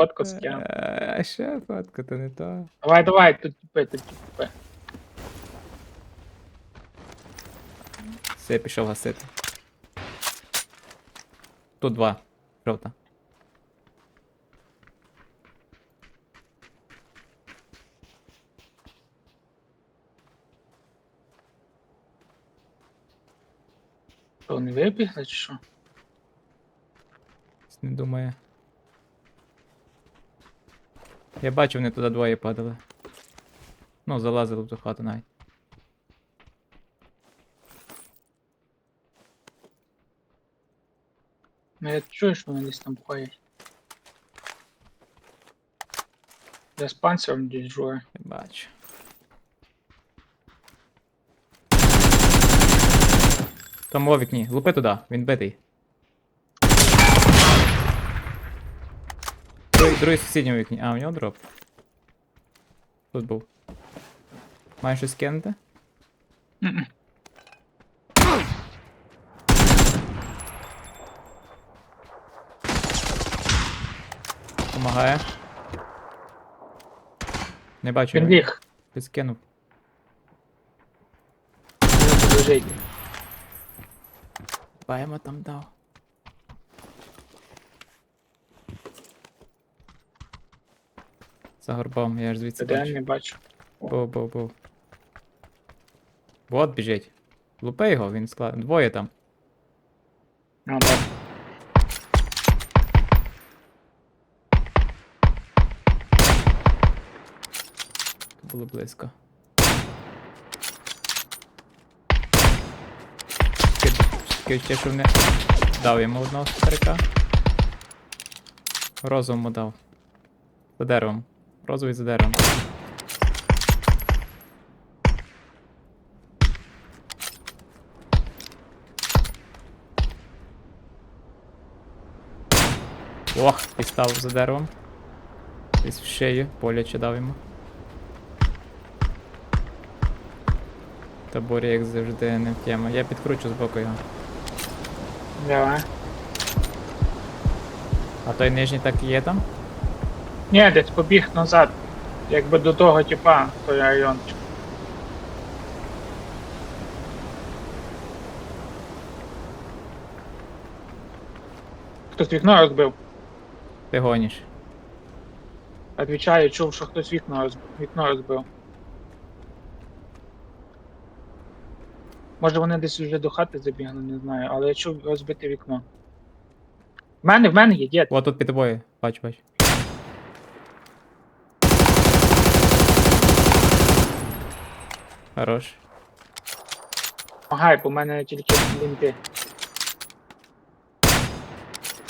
фотку скину. Е, А ще фотка, то не то. Давай, давай, тут тіпи, тут тіпи. Все, я пішов гасити. Тут два. Жовта. Що, вони вибігли чи що? Не думаю. Я бачу, вони туди двоє падали. Ну, залазили в ту хату навіть. Ну я чую, що вони десь там ходять. Я з панциром діджую. Я бачу. Там у вікні. Лупи туди, він битий. Другий, в сусідньому вікні. А, у нього дроп. Тут був. Маєш щось кинути? Помагає. Не бачу. Він його. ліг. Ти скинув. Він тут лежить. Баємо там дав. За горбом, я ж звідси Де я не бачу. Був. Вот біжить. Лупи його, він склад. Двоє там. А, так. Було близько. Таке що не дав йому одного старика. Розовому дав. За деревом. Розовий за деревом. Ох, підстав за деревом. Десь в шию, боляче дав йому. Таборі, як завжди, не в тему. Я підкручу з боку його. Давай. А той нижній так і є там? Ні, десь побіг назад. Якби до того типа, той райончик. Хтось вікно розбив. Ти гоніш. Отвічаю, чув, що хтось вікно розбив. Вікно розбив. Може вони десь вже до хати забігли, не знаю, але я чув розбите вікно. В мене, в мене є дід. О, тут під тобою. Бач, бач. Хорош. Помагай, бо в мене тільки лінти.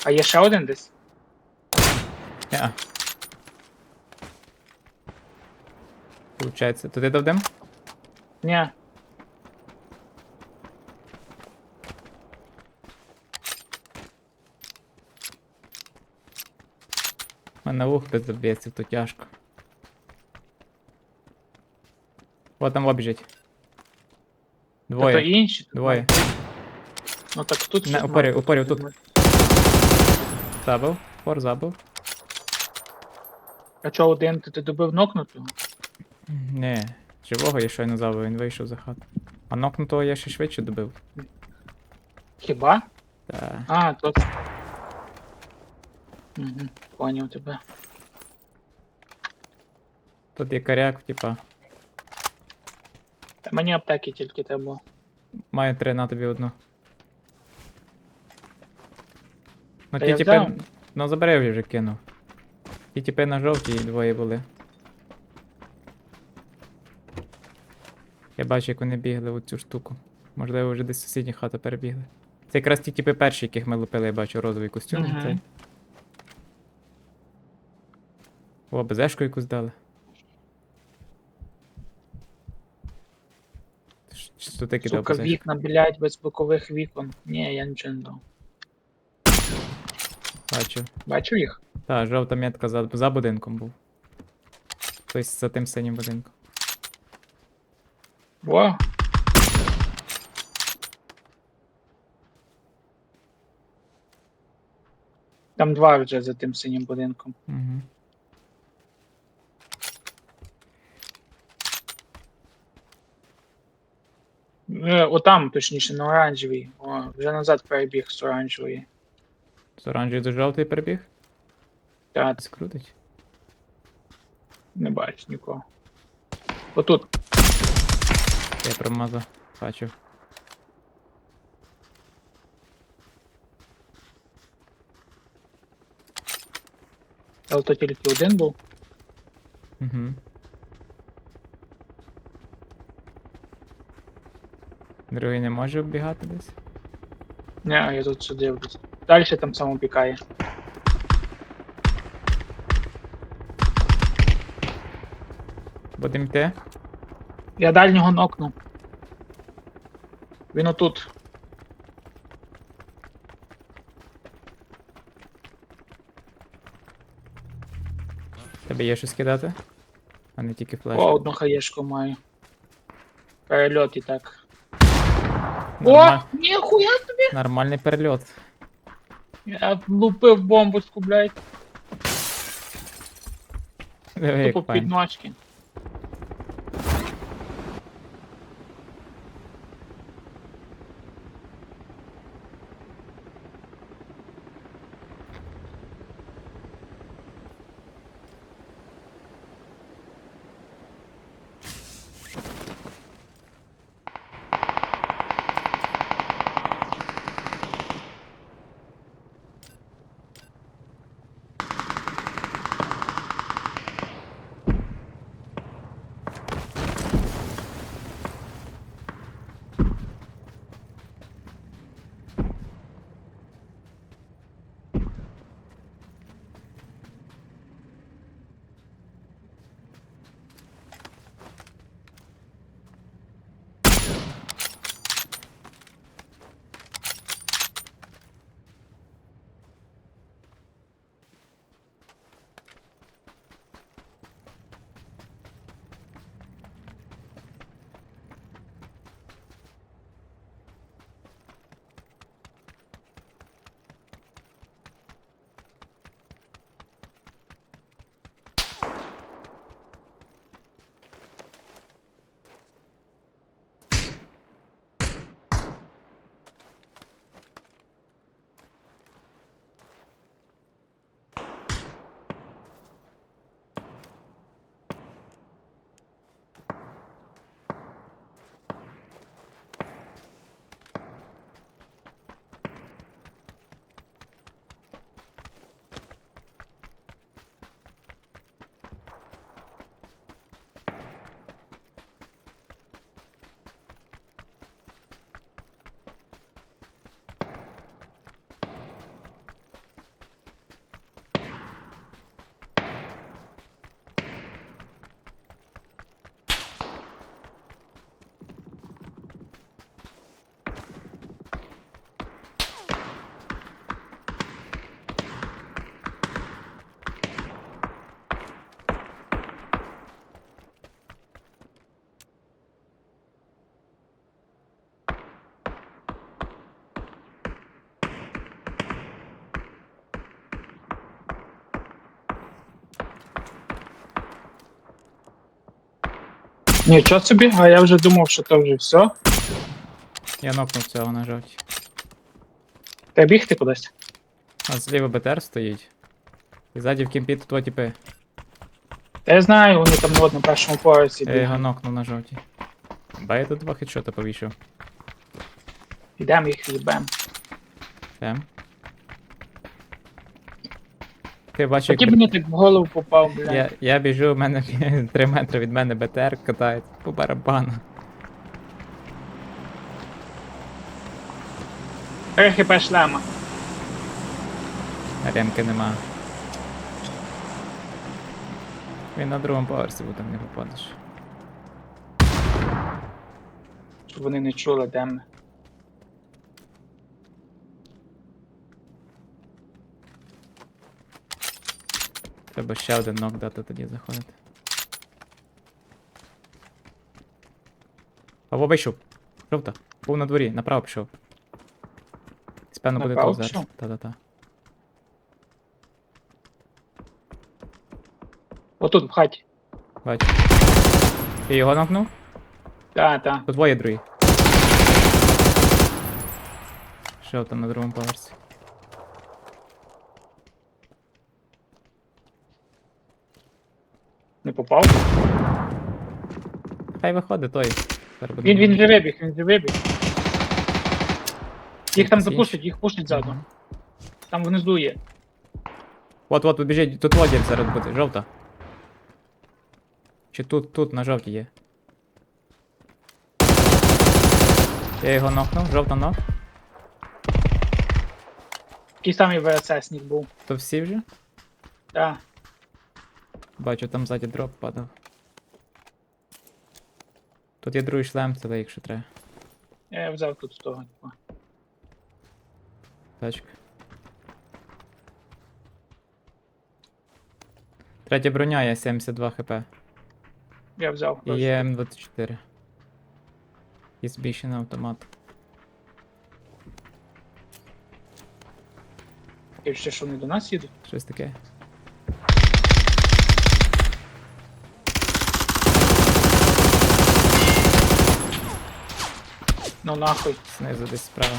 А є ще один десь? Неа. Получається, туди дав Ні. У мене вух без заб'ється, то тяжко. О, там біжить. Та то Двоє. інші. Двоє. Ну так тут Не, щось упорі, упорі, бути. Забив. Фор забив. А чого один ти, ти добив нокнутого? Не, живого я щойно забив, він вийшов за хату. А нокнутого я ще швидше добив. Хіба? Та. А, тут. Угу, поняв тебе. Тут є коряк, типа. Мені аптеки тільки треба. Маю три на тобі одну. Ну Та ті я взяв. Ну забери я вже кинув. Ті типи на жовтій двоє були. Я бачу, як вони бігли у цю штуку. Можливо, вже десь сусідні хати перебігли. Це якраз ті типи перші, яких ми лупили, я бачу, розовий костюм. Мгм. Цей. О, безешку якусь дали. Що ти кидав Сука, вікна, блядь, без бокових вікон. Ні, я нічого не дав. Бачу. Бачу їх? Та, жовта метка за, за будинком був. Тобто за тим синім будинком. Во. Там два вже за тим синім будинком. Угу. Отам, точніше, на оранжевій. О, вже назад перебіг з оранжевої. З оранжевий до жовтий перебіг? Так, Скрутить. не бачу нікого. Отут. Я промазав. Бачив. Але то тільки один був. Угу. Другий не може вбігати десь? Не, я тут сюди дивлюсь. Далі там само пікає. Будем йти? Я дальнього нокну. Він отут. Тебе є щось кидати? А не тільки флеш. О, одну хаєшку маю. Перельот і так. О, ніхуя тобі! Нормальний перельот. Я лупив бомбочку, блядь. Диви, Тупо під ночки. Нічого собі, а я вже думав, що то вже все. Я нокнув цього на жовтій. Та бігти кудись. А зліва БТР стоїть. І ззаді в кімпі тут два тіпи. Та я знаю, вони там от на першому поверсі Я його бігають. нокнув на жовтій. Ба я тут два хедшота повішав. Ідемо їх їбем. Там. Ти бачиш, Такі як... мені так в голову попав, блядь. я, я біжу, у мене 3 метри від мене БТР катає по барабану. Три хп шлема. Ремки нема. Він на другому поверсі, бо там не попадеш. Щоб вони не чули, де ми. Треба ще один нок дати тоді заходити. Павло вийшов. Жовта. Був на дворі, направо пішов. Спевно буде тут зараз. Та-та-та. Отут в хаті. Бачу. Ти його намкнув? Та, та. Тут двоє другий. Жовта на другому поверсі. Хай виходить той. Він, він вже вибіг, він вже вибіг. Їх там запушать, їх пушать ззаду. Там внизу є. От, от, біжить, тут лодір зараз буде, жовта. Чи тут, тут, на жовтій є. Я його нокнув, жовта нок. Такий самий ВССник був. То всі вже? Так. Бачу, там ззаді дроп падав. Тут є другий шлем, це якщо треба. Я взяв тут з того. типа. Тачка. Третя броня є 72 хп. Я взяв. І є М24. І збільшений автомат. І ще що вони до нас їдуть? Щось таке. Ну нахуй. Знизу десь справа.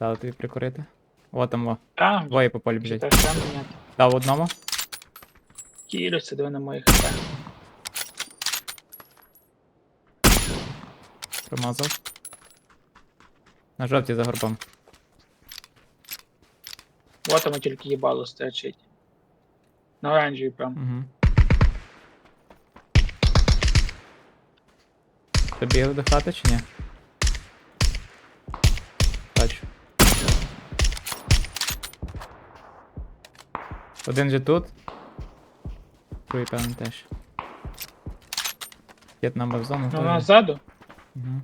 Дали тобі прикурити. О, там о. А, Двоє по полі там міняти. Дав одному. Кірю, це диви на моїх хп. Промазав. На жовті за горбом. Вот там тільки їбало стачить. На оранжевій прям. Угу. Добігли до хати чи ні? Бачу. Один же тут. Другий певно теж. Є нам в зону. Ну нас ззаду? Угу.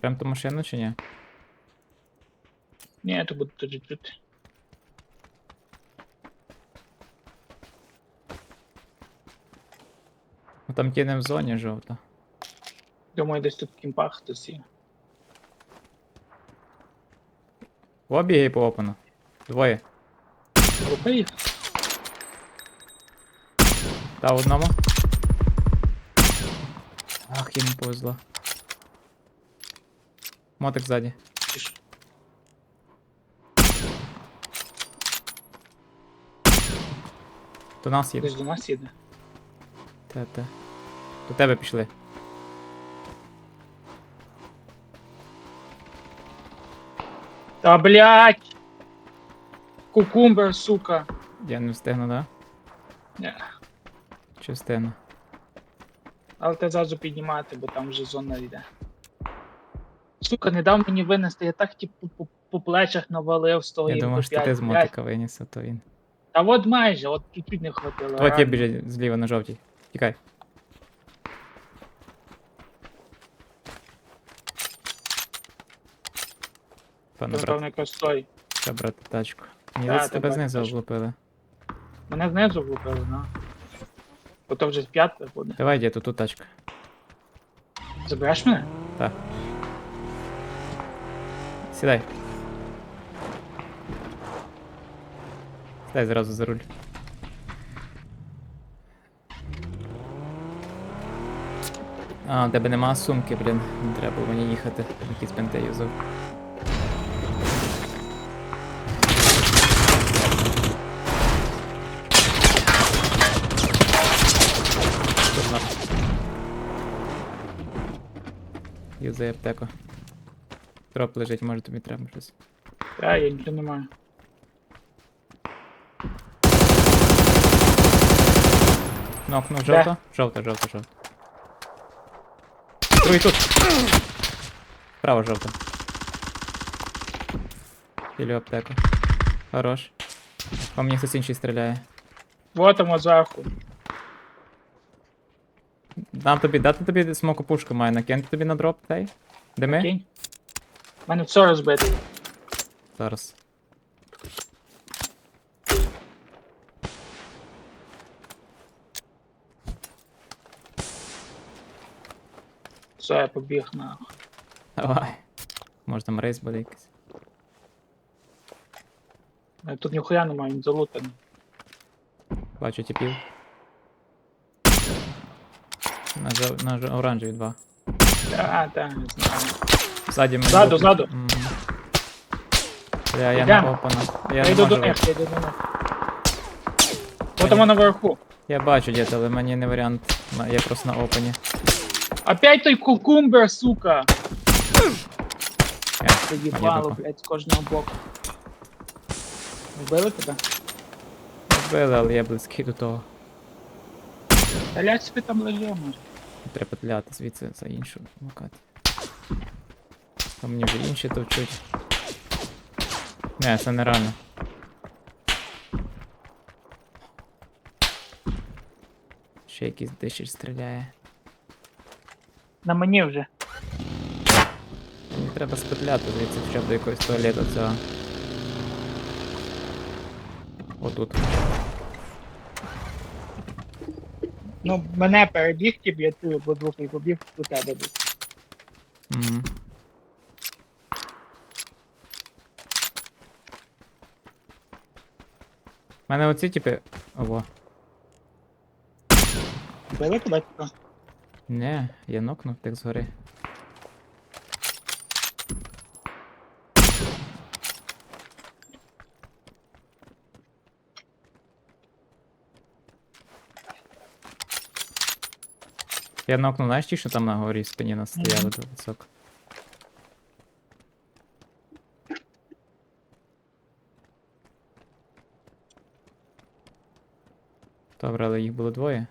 Прям ту машину чи ні? Ні, то буде тут тут. Ну там ті не в зоні жовта. Думаю, десь тут в кімпах хтось є. Обіги по опену. Двоє. Їх? Та одному. Ах, йому повезло. Мотик ззаді. Чи ж? До нас їде. Десь до нас їде. Та, та. До тебе пішли. Та блять! Кукумбер, сука. Я не встигну, да? Ні. Чи встигну? Але те зразу піднімати, бо там вже зона йде. Сука, не дав мені винести, я так типу по, по плечах навалив з того Я думав, що ти з мотика виніс, а то він. Та от майже, от чуть-чуть не хватило. От є реально. біжить зліва на жовтій. Тікай. Пане брат, Напевно, якось той. брати тачку. Здається, та тебе бачу, знизу облупили. Мене знизу влупили, ну. Бо то вже з п'ятка буде. Давай, де тут тачка. Забереш мене? Так. Сідай. Сідай зразу за руль. А, у тебе нема сумки, блін. Треба мені їхати. Якісь юзав. Юзай аптеку. Троп лежить, може тобі треба щось. Та, я нічого не маю. Нокнув жовта? Жовта, жовта, жовта. Другий тут. Право жовта. Філю аптеку. Хорош. По мені хтось інший стріляє. Вот там зверху. Дам тобі, дати тобі смоку пушку маю, накинути тобі на дроп, цей? Дими? Кінь. У мене все розбите. Зараз. Все, я побіг на. Давай. Може там рейс буде якийсь. Е, Тут ніхуя немає, він залутаний. Бачу тіпів. Жов... на оранжеві два. Так, так, не знаю. Ззаді мене. Ззаду, лупить. ззаду. Бля, я на опана. Я, Я не йду до них, я йду до них. От воно наверху. Я бачу дід, але мені не варіант. Я просто на опені. Опять той кукумбер, сука! Я, Заїбало, випав. блядь, з кожного боку. Вбили тебе? Вбили, але я близький до того. Та лядь собі там лежи, може. Треба петляти звідси за іншу локацію. Там мені вже інші товчуть. Не, це нереально. Ще якийсь дишель стріляє. На мені вже. Мені треба спетляти звідси хоча б до якогось туалету цього. Отут. Ну, мене перебігти б, я чую, бо двох і побіг до тебе був. Угу. У мене оці типи. Ого. Били тебе? Не, я нокнув так згори. Я нокнув, знаєш ті, що там на горі спині нас стояли до високо. Добре, але їх було двоє.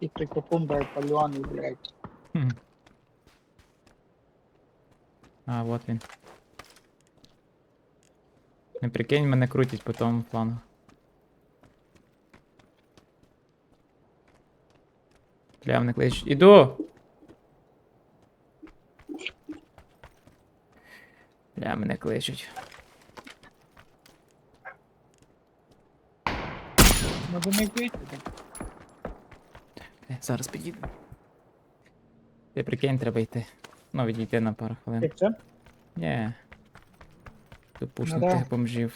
І той кукумбер пальоний, блядь. Хм. А, вот він. Не прикинь, мене крутять по тому плану. Бля, мене кличуть. Іду! Бля, мене кличуть. Може не вбити? Е, Зараз підійду. Ти прикинь, треба йти. Ну, відійти на пару хвилин. Як це? Ні. Допушнути да. тих бомжів.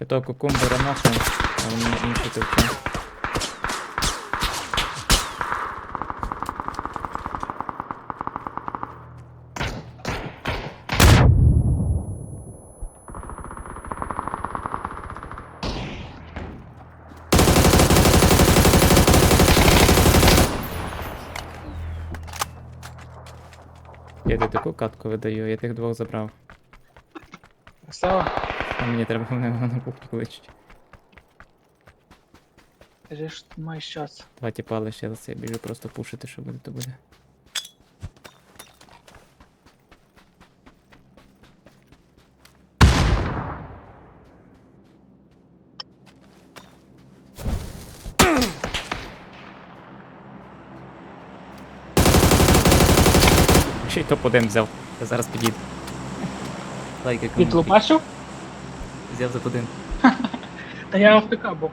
Я того кукумбера нокнув, а вони інші товче. Я таку катку видаю, я тих двох забрав. Красава. А мені треба мене на кухню кличуть. Ти ж маєш час. Два тіпа лишилися, я біжу просто пушити, що буде, то буде. Ще й топ-1 взяв. Я зараз підійду. Лайки кому. Відлупашив? Взяв топ-1. Та я АФК був.